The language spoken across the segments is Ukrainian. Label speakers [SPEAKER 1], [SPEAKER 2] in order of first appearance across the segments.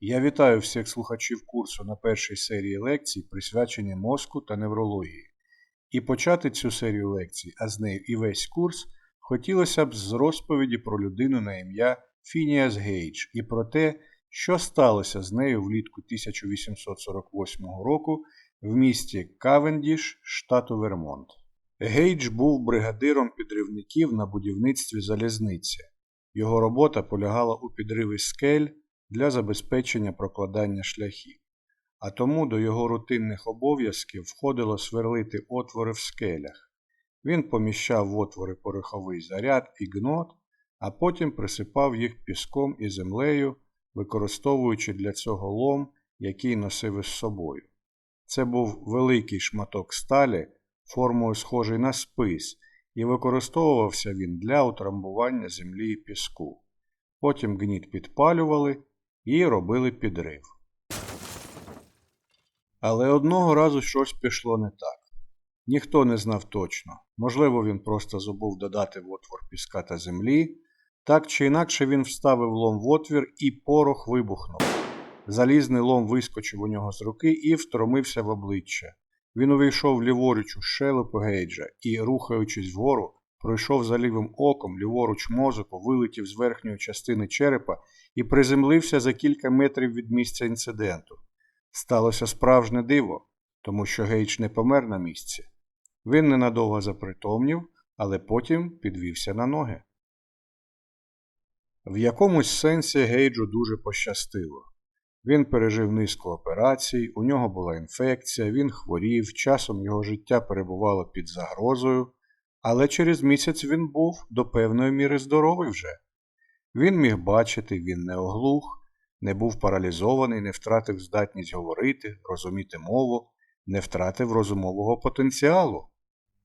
[SPEAKER 1] Я вітаю всіх слухачів курсу на першій серії лекцій, присвячені мозку та неврології. І почати цю серію лекцій, а з нею і весь курс, хотілося б з розповіді про людину на ім'я Фініас Гейдж і про те, що сталося з нею влітку 1848 року в місті Кавендіш, штату Вермонт. Гейдж був бригадиром підривників на будівництві залізниці. Його робота полягала у підриві скель для забезпечення прокладання шляхів, а тому до його рутинних обов'язків входило сверлити отвори в скелях. Він поміщав в отвори пороховий заряд і гнот, а потім присипав їх піском і землею, використовуючи для цього лом, який носив із собою. Це був великий шматок сталі, формою схожий на спис, і використовувався він для утрамбування землі і піску. Потім гніт підпалювали і робили підрив. Але одного разу щось пішло не так. Ніхто не знав точно. Можливо, він просто забув додати в отвор піска та землі. Так чи інакше він вставив лом в отвір і порох вибухнув. Залізний лом вискочив у нього з руки і втромився в обличчя. Він увійшов ліворуч у щелепу Гейджа і, рухаючись вгору, пройшов за лівим оком, ліворуч мозоку, вилетів з верхньої частини черепа і приземлився за кілька метрів від місця інциденту. Сталося справжнє диво, тому що Гейдж не помер на місці. Він ненадовго запритомнів, але потім підвівся на ноги. В якомусь сенсі Гейджу дуже пощастило. Він пережив низку операцій, у нього була інфекція, він хворів, часом його життя перебувало під загрозою, але через місяць він був до певної міри здоровий вже. Він міг бачити, він не оглух, не був паралізований, не втратив здатність говорити, розуміти мову, не втратив розумового потенціалу.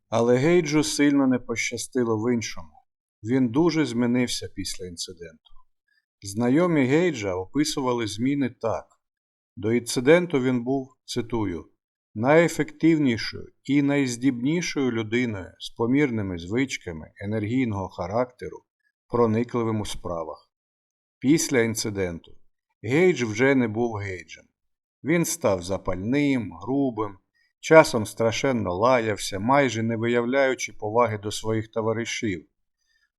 [SPEAKER 1] Але Гейджу сильно не пощастило в іншому. Він дуже змінився після інциденту. Знайомі Гейджа описували зміни так. До інциденту він був, цитую, найефективнішою і найздібнішою людиною з помірними звичками енергійного характеру, проникливим у справах. Після інциденту Гейдж вже не був Гейджем. Він став запальним, грубим, часом страшенно лаявся, майже не виявляючи поваги до своїх товаришів.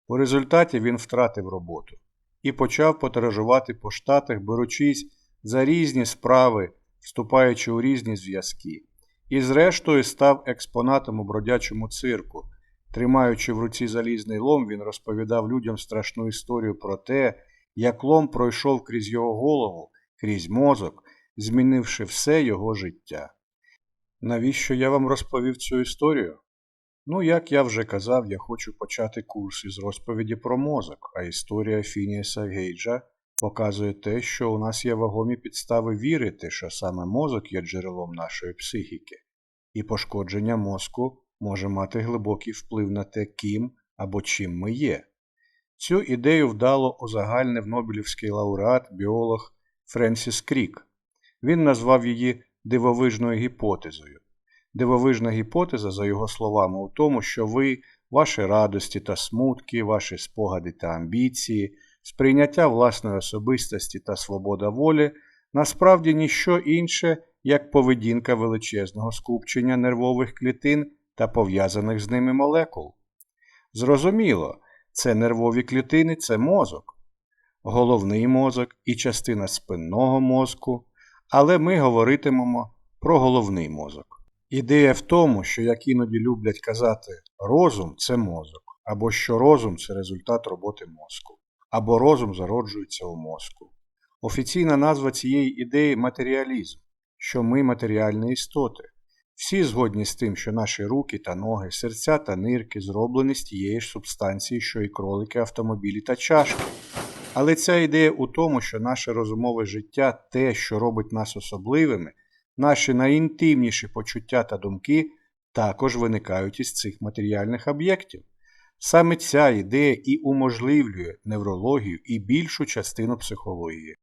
[SPEAKER 1] У результаті він втратив роботу і почав подорожувати по штатах, беручись за різні справи, вступаючи у різні зв'язки, і зрештою став експонатом у бродячому цирку. Тримаючи в руці залізний лом, він розповідав людям страшну історію про те, як лом пройшов крізь його голову, крізь мозок, змінивши все його життя. Навіщо я вам розповів цю історію? Ну, як я вже казав, я хочу почати курс із розповіді про мозок, а історія Фініаса Гейджа показує те, що у нас є вагомі підстави вірити, що саме мозок є джерелом нашої психіки, і пошкодження мозку може мати глибокий вплив на те, ким або чим ми є. Цю ідею вдало узагальнив Нобелівський лауреат, біолог Френсіс Крік. Він назвав її дивовижною гіпотезою. Дивовижна гіпотеза, за його словами, у тому, що ви, ваші радості та смутки, ваші спогади та амбіції, сприйняття власної особистості та свобода волі насправді ніщо інше, як поведінка величезного скупчення нервових клітин та пов'язаних з ними молекул. Зрозуміло, це нервові клітини це мозок, головний мозок і частина спинного мозку, але ми говоритимемо про головний мозок. Ідея в тому, що як іноді люблять казати, розум це мозок, або що розум це результат роботи мозку, або розум зароджується у мозку. Офіційна назва цієї ідеї матеріалізм, що ми матеріальні істоти. Всі згодні з тим, що наші руки та ноги, серця та нирки зроблені з тієї ж субстанції, що і кролики, автомобілі та чашки. Але ця ідея у тому, що наше розумове життя, те, що робить нас особливими, наші найінтимніші почуття та думки також виникають із цих матеріальних об'єктів. Саме ця ідея і уможливлює неврологію і більшу частину психології.